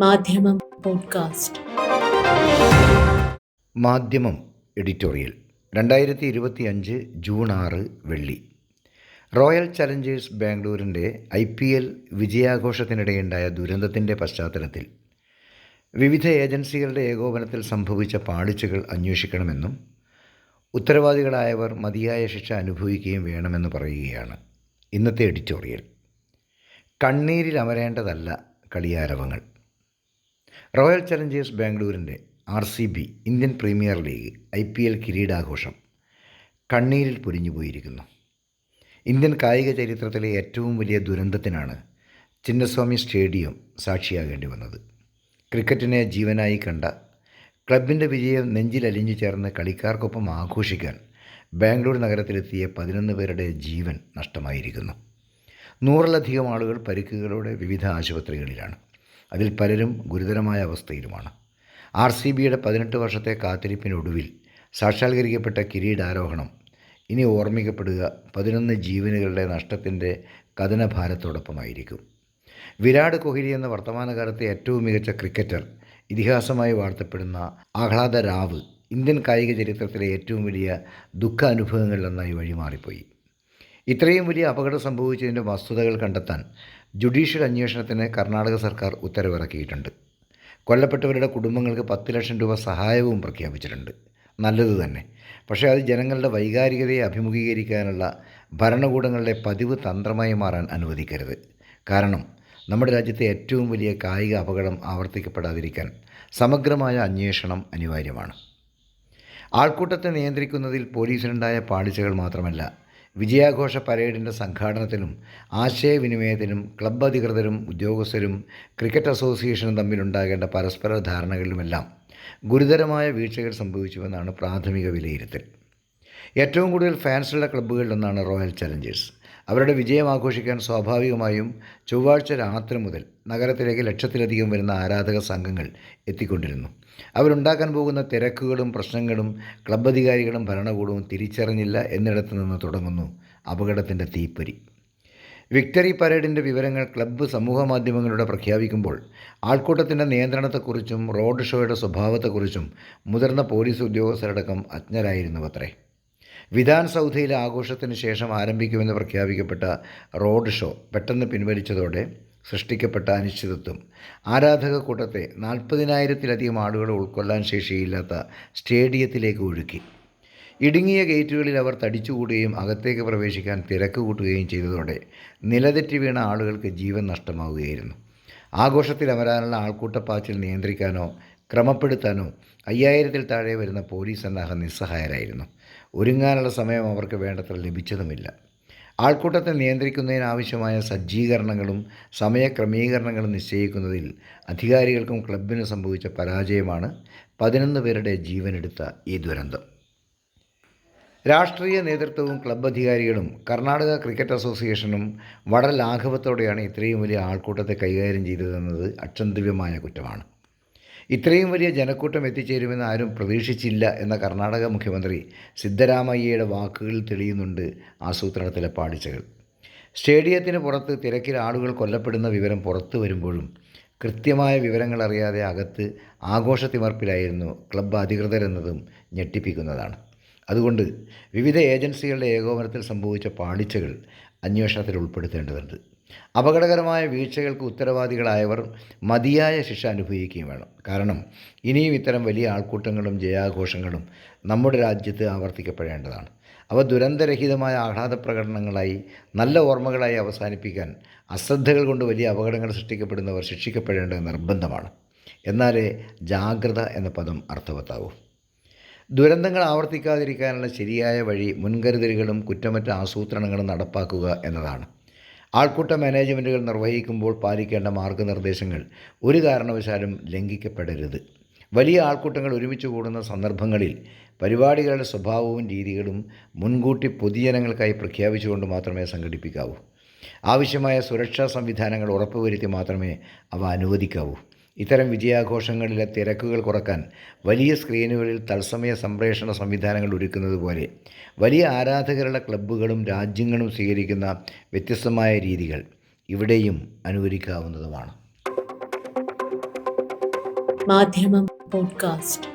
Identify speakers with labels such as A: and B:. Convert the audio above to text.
A: മാധ്യമം പോഡ്കാസ്റ്റ്.
B: മാധ്യമം എഡിറ്റോറിയൽ. രണ്ടായിരത്തി ഇരുപത്തി അഞ്ച് ജൂൺ ആറ് വെള്ളി. റോയൽ ചലഞ്ചേഴ്സ് ബാംഗ്ലൂരിന്റെ ഐ പി എൽ വിജയാഘോഷത്തിനിടെയുണ്ടായ ദുരന്തത്തിന്റെ പശ്ചാത്തലത്തിൽ വിവിധ ഏജൻസികളുടെ ഏകോപനത്തിൽ സംഭവിച്ച പാളിച്ചകൾ അന്വേഷിക്കണമെന്നും ഉത്തരവാദികളായവർ മതിയായ ശിക്ഷ അനുഭവിക്കുകയും വേണമെന്ന് പറയുകയാണ് ഇന്നത്തെ എഡിറ്റോറിയൽ. കണ്ണീരിൽ അമരേണ്ടതല്ല കളിയാരവങ്ങൾ. Royal Challengers ബാംഗ്ലൂരിന്റെ R C B Indian Premier League I P L കിരീടാഘോഷം കണ്ണീരിൽ പൊരിഞ്ഞു പോയിരിക്കുന്നു. ഇന്ത്യൻ കായിക ചരിത്രത്തിലെ ഏറ്റവും വലിയ ദുരന്തത്തിനാണ് ചിന്നസ്വാമി സ്റ്റേഡിയം സാക്ഷിയാകേണ്ടി വന്നത്. ക്രിക്കറ്റിനെ ജീവനായി കണ്ട ക്ലബിന്റെ വിജയം നെഞ്ചിലലിഞ്ഞു ചേർന്ന് കളിക്കാർക്കൊപ്പം ആഘോഷിക്കാൻ ബാംഗ്ലൂർ നഗരത്തിലെത്തിയ പതിനൊന്ന് പേരുടെ ജീവൻ നഷ്ടമായിരിക്കുന്നു. നൂറിലധികം ആളുകൾ പരിക്കുകളോടെ വിവിധ ആശുപത്രികളിലാണ്. അതിൽ പലരും ഗുരുതരമായ അവസ്ഥയിലുമാണ്. ആർ സി ബിയുടെ പതിനെട്ട് വർഷത്തെ കാത്തിരിപ്പിനൊടുവിൽ സാക്ഷാത്കരിക്കപ്പെട്ട കിരീടാരോഹണം ഇനി ഓർമ്മിക്കപ്പെടുക പതിനൊന്ന് ജീവനുകളുടെ നഷ്ടത്തിന്റെ കഥനഭാരത്തോടൊപ്പമായിരിക്കും. വിരാട് കോഹ്ലി എന്ന വർത്തമാനകാലത്തെ ഏറ്റവും മികച്ച ക്രിക്കറ്റർ ഇതിഹാസമായി വാഴ്ത്തപ്പെടുന്ന ആഹ്ലാദ റാവ് ഇന്ത്യൻ കായിക ചരിത്രത്തിലെ ഏറ്റവും വലിയ ദുഃഖ അനുഭവങ്ങളിലൊന്നായി വഴിമാറിപ്പോയി. ഇത്രയും വലിയ അപകടം സംഭവിച്ചതിന്റെ വസ്തുതകൾ കണ്ടെത്താൻ ജുഡീഷ്യൽ അന്വേഷണത്തിന് കർണാടക സർക്കാർ ഉത്തരവിറക്കിയിട്ടുണ്ട്. കൊല്ലപ്പെട്ടവരുടെ കുടുംബങ്ങൾക്ക് പത്ത് ലക്ഷം രൂപ സഹായവും പ്രഖ്യാപിച്ചിട്ടുണ്ട്. നല്ലത് തന്നെ. പക്ഷേ അത് ജനങ്ങളുടെ വൈകാരികതയെ അഭിമുഖീകരിക്കാനുള്ള ഭരണകൂടങ്ങളുടെ പതിവ് തന്ത്രമായി മാറാൻ അനുവദിക്കരുത്. കാരണം നമ്മുടെ രാജ്യത്തെ ഏറ്റവും വലിയ കായിക അപകടം ആവർത്തിക്കപ്പെടാതിരിക്കാൻ സമഗ്രമായ അന്വേഷണം അനിവാര്യമാണ്. ആൾക്കൂട്ടത്തെ നിയന്ത്രിക്കുന്നതിൽ പോലീസിനുണ്ടായ പാളിച്ചകൾ മാത്രമല്ല വിജയാഘോഷ പരേഡിന്റെ സംഘാടനത്തിലും ആശയവിനിമയത്തിനും ക്ലബ്ബ് അധികൃതരും ഉദ്യോഗസ്ഥരും ക്രിക്കറ്റ് അസോസിയേഷനും തമ്മിലുണ്ടാകേണ്ട പരസ്പര ധാരണകളിലുമെല്ലാം ഗുരുതരമായ വീഴ്ചകൾ സംഭവിച്ചുവെന്നാണ് പ്രാഥമിക വിലയിരുത്തൽ. ഏറ്റവും കൂടുതൽ ഫാൻസുള്ള ക്ലബ്ബുകളിലൊന്നാണ് റോയൽ ചലഞ്ചേഴ്സ്. അവരുടെ വിജയം ആഘോഷിക്കാൻ സ്വാഭാവികമായും ചൊവ്വാഴ്ച രാത്രി മുതൽ നഗരത്തിലേക്ക് ലക്ഷത്തിലധികം വരുന്ന ആരാധക സംഘങ്ങൾ എത്തിക്കൊണ്ടിരുന്നു. അവരുണ്ടാക്കാൻ പോകുന്ന തിരക്കുകളും പ്രശ്നങ്ങളും ക്ലബ് അധികാരികളും ഭരണകൂടവും തിരിച്ചറിഞ്ഞില്ല എന്നിടത്തു നിന്ന് തുടങ്ങുന്നു അപകടത്തിന്റെ തീപ്പൊരി. വിക്ടറി പരേഡിന്റെ വിവരങ്ങൾ ക്ലബ്ബ് സമൂഹ മാധ്യമങ്ങളിലൂടെ പ്രഖ്യാപിക്കുമ്പോൾ ആൾക്കൂട്ടത്തിന്റെ നിയന്ത്രണത്തെക്കുറിച്ചും റോഡ് ഷോയുടെ സ്വഭാവത്തെക്കുറിച്ചും മുതിർന്ന പോലീസ് ഉദ്യോഗസ്ഥരടക്കം അജ്ഞരായിരുന്നുവത്രേ. വിധാൻ സൗധയിലെ ആഘോഷത്തിന് ശേഷം ആരംഭിക്കുമെന്ന് പ്രഖ്യാപിക്കപ്പെട്ട റോഡ് ഷോ പെട്ടെന്ന് പിൻവലിച്ചതോടെ സൃഷ്ടിക്കപ്പെട്ട അനിശ്ചിതത്വം. ആരാധക കൂട്ടത്തെ നാൽപ്പതിനായിരത്തിലധികം ആളുകൾ ഉൾക്കൊള്ളാൻ ശേഷിയില്ലാത്ത സ്റ്റേഡിയത്തിലേക്ക് ഒഴുക്കി. ഇടുങ്ങിയ ഗേറ്റുകളിൽ അവർ തടിച്ചുകൂടുകയും അകത്തേക്ക് പ്രവേശിക്കാൻ തിരക്ക് കൂട്ടുകയും ചെയ്തതോടെ നിലതെറ്റി വീണ ആളുകൾക്ക് ജീവൻ നഷ്ടമാവുകയായിരുന്നു. ആഘോഷത്തിൽ അമരാനുള്ള ആൾക്കൂട്ടപ്പാച്ചിൽ നിയന്ത്രിക്കാനോ ക്രമപ്പെടുത്താനോ അയ്യായിരത്തിൽ താഴെ വരുന്ന പോലീസ് സന്നാഹം നിസ്സഹായരായിരുന്നു. ഒരുങ്ങാനുള്ള സമയം അവർക്ക് വേണ്ടത്ര ലഭിച്ചതുമില്ല. ആൾക്കൂട്ടത്തെ നിയന്ത്രിക്കുന്നതിനാവശ്യമായ സജ്ജീകരണങ്ങളും സമയക്രമീകരണങ്ങളും നിശ്ചയിക്കുന്നതിൽ അധികാരികൾക്കും ക്ലബിനും സംഭവിച്ച പരാജയമാണ് പതിനൊന്ന് പേരുടെ ജീവനെടുത്ത ഈ ദുരന്തം. രാഷ്ട്രീയ നേതൃത്വവും ക്ലബ്ബ് അധികാരികളും കർണാടക ക്രിക്കറ്റ് അസോസിയേഷനും വളരെ ലാഘവത്തോടെയാണ് ഇത്രയും വലിയ ആൾക്കൂട്ടത്തെ കൈകാര്യം ചെയ്തതെന്നത് അക്ഷന്തവ്യമായ കുറ്റമാണ്. ഇത്രയും വലിയ ജനക്കൂട്ടം എത്തിച്ചേരുമെന്ന് ആരും പ്രതീക്ഷിച്ചില്ല എന്ന കർണാടക മുഖ്യമന്ത്രി സിദ്ധരാമയ്യയുടെ വാക്കുകളിൽ തെളിയുന്നുണ്ട് ആസൂത്രണത്തിലെ പാളിച്ചകൾ. സ്റ്റേഡിയത്തിന് പുറത്ത് തിരക്കിൽ ആളുകൾ കൊല്ലപ്പെടുന്ന വിവരം പുറത്തു വരുമ്പോഴും കൃത്യമായ വിവരങ്ങൾ അറിയാതെ അകത്ത് ആഘോഷത്തിമർപ്പിലായിരുന്നു ക്ലബ്ബ് അധികൃതരെന്നതും ഞെട്ടിപ്പിക്കുന്നതാണ്. അതുകൊണ്ട് വിവിധ ഏജൻസികളുടെ ഏകോപനത്തിൽ സംഭവിച്ച പാളിച്ചകൾ അന്വേഷണത്തിൽ ഉൾപ്പെടുത്തേണ്ടതുണ്ട്. അപകടകരമായ വീഴ്ചകൾക്ക് ഉത്തരവാദികളായവർ മതിയായ ശിക്ഷ അനുഭവിക്കുകയും വേണം. കാരണം ഇനിയും ഇത്തരം വലിയ ആൾക്കൂട്ടങ്ങളും ജയാഘോഷങ്ങളും നമ്മുടെ രാജ്യത്ത് ആവർത്തിക്കപ്പെടേണ്ടതാണ്. അവ ദുരന്തരഹിതമായ ആഹ്ലാദ പ്രകടനങ്ങളായി നല്ല ഓർമ്മകളായി അവസാനിപ്പിക്കാൻ അശ്രദ്ധകൾ കൊണ്ട് വലിയ അപകടങ്ങൾ സൃഷ്ടിക്കപ്പെടുന്നവർ ശിക്ഷിക്കപ്പെടേണ്ടത് നിർബന്ധമാണ്. എന്നാലേ ജാഗ്രത എന്ന പദം അർത്ഥവത്താവൂ. ദുരന്തങ്ങൾ ആവർത്തിക്കാതിരിക്കാനുള്ള ശരിയായ വഴി മുൻകരുതലുകളും കുറ്റമറ്റ ആസൂത്രണങ്ങളും നടപ്പാക്കുക എന്നതാണ്. ആൾക്കൂട്ട മാനേജ്മെന്റുകൾ നിർവഹിക്കുമ്പോൾ പാലിക്കേണ്ട മാർഗനിർദ്ദേശങ്ങൾ ഒരു കാരണവശാലും ലംഘിക്കപ്പെടരുത്. വലിയ ആൾക്കൂട്ടങ്ങൾ ഒരുമിച്ച് കൂടുന്ന സന്ദർഭങ്ങളിൽ പരിപാടികളുടെ സ്വഭാവവും രീതികളും മുൻകൂട്ടി പൊതുജനങ്ങൾക്കായി പ്രഖ്യാപിച്ചുകൊണ്ട് മാത്രമേ സംഘടിപ്പിക്കാവൂ. ആവശ്യമായ സുരക്ഷാ സംവിധാനങ്ങൾ ഉറപ്പുവരുത്തി മാത്രമേ അവ അനുവദിക്കാവൂ. ഇത്തരം വിജയാഘോഷങ്ങളിലെ തിരക്കുകൾ കുറയ്ക്കാൻ വലിയ സ്ക്രീനുകളിൽ തത്സമയ സംപ്രേഷണ സംവിധാനങ്ങൾ ഒരുക്കുന്നത് പോലെ വലിയ ആരാധകരുടെ ക്ലബ്ബുകളും രാജ്യങ്ങളും സ്വീകരിക്കുന്ന വ്യത്യസ്തമായ രീതികൾ ഇവിടെയും അനുകരിക്കാവുന്നതുമാണ്.
A: മാധ്യമം പോഡ്കാസ്റ്റ്.